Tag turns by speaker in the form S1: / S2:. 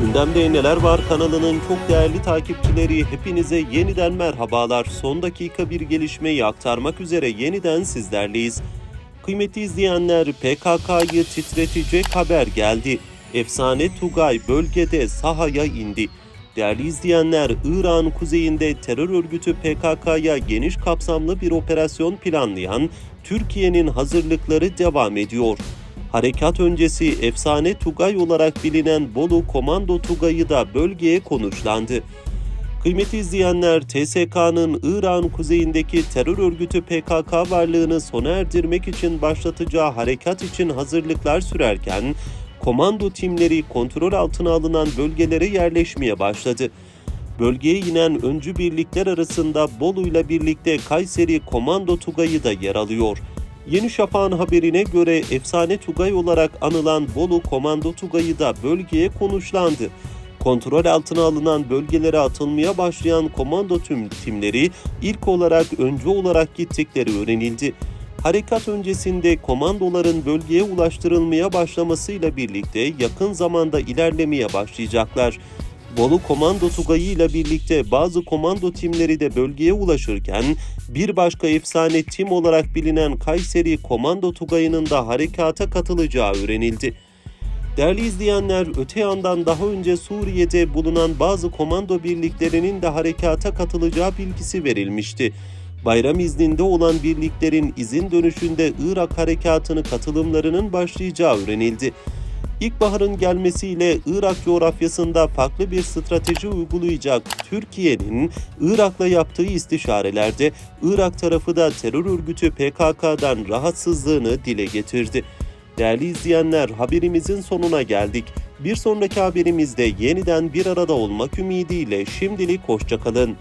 S1: Gündemde Neler Var kanalının çok değerli takipçileri hepinize yeniden merhabalar. Son dakika bir gelişmeyi aktarmak üzere yeniden sizlerleyiz. Kıymetli izleyenler PKK'yı titretecek haber geldi. Efsane Tugay bölgede sahaya indi. Değerli izleyenler, İran kuzeyinde terör örgütü PKK'ya geniş kapsamlı bir operasyon planlayan Türkiye'nin hazırlıkları devam ediyor. Harekat öncesi efsane Tugay olarak bilinen Bolu Komando Tugay'ı da bölgeye konuşlandı. Kıymetli izleyenler, TSK'nın İran kuzeyindeki terör örgütü PKK varlığını sona erdirmek için başlatacağı harekat için hazırlıklar sürerken, komando timleri kontrol altına alınan bölgelere yerleşmeye başladı. Bölgeye inen öncü birlikler arasında Bolu ile birlikte Kayseri Komando Tugayı da yer alıyor. Yeni Şafak'ın haberine göre efsane Tugay olarak anılan Bolu Komando Tugayı da bölgeye konuşlandı. Kontrol altına alınan bölgelere atılmaya başlayan komando tüm timleri ilk olarak öncü olarak gittikleri öğrenildi. Harekat öncesinde komandoların bölgeye ulaştırılmaya başlamasıyla birlikte yakın zamanda ilerlemeye başlayacaklar. Bolu Komando Tugayı ile birlikte bazı komando timleri de bölgeye ulaşırken bir başka efsane tim olarak bilinen Kayseri Komando Tugayı'nın da harekata katılacağı öğrenildi. Değerli izleyenler, öte yandan daha önce Suriye'de bulunan bazı komando birliklerinin de harekata katılacağı bilgisi verilmişti. Bayram izninde olan birliklerin izin dönüşünde Irak harekatını katılımlarının başlayacağı öğrenildi. İlkbaharın gelmesiyle Irak coğrafyasında farklı bir strateji uygulayacak Türkiye'nin Irak'la yaptığı istişarelerde Irak tarafı da terör örgütü PKK'dan rahatsızlığını dile getirdi. Değerli izleyenler haberimizin sonuna geldik. Bir sonraki haberimizde yeniden bir arada olmak ümidiyle şimdilik hoşçakalın.